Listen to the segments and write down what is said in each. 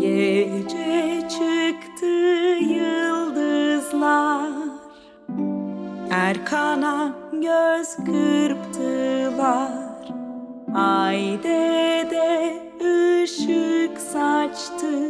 Gece çıktı yıldızlar. Erkan'a göz kırptılar. Ay ışık saçtı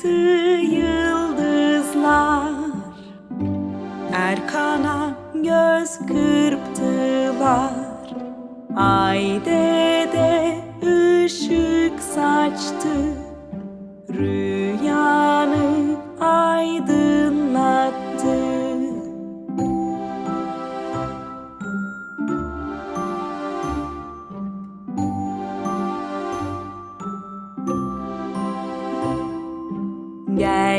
çıktı yıldızlar. Erkan'a göz kırptılar. Ay de ışık saçtı. Rüyanı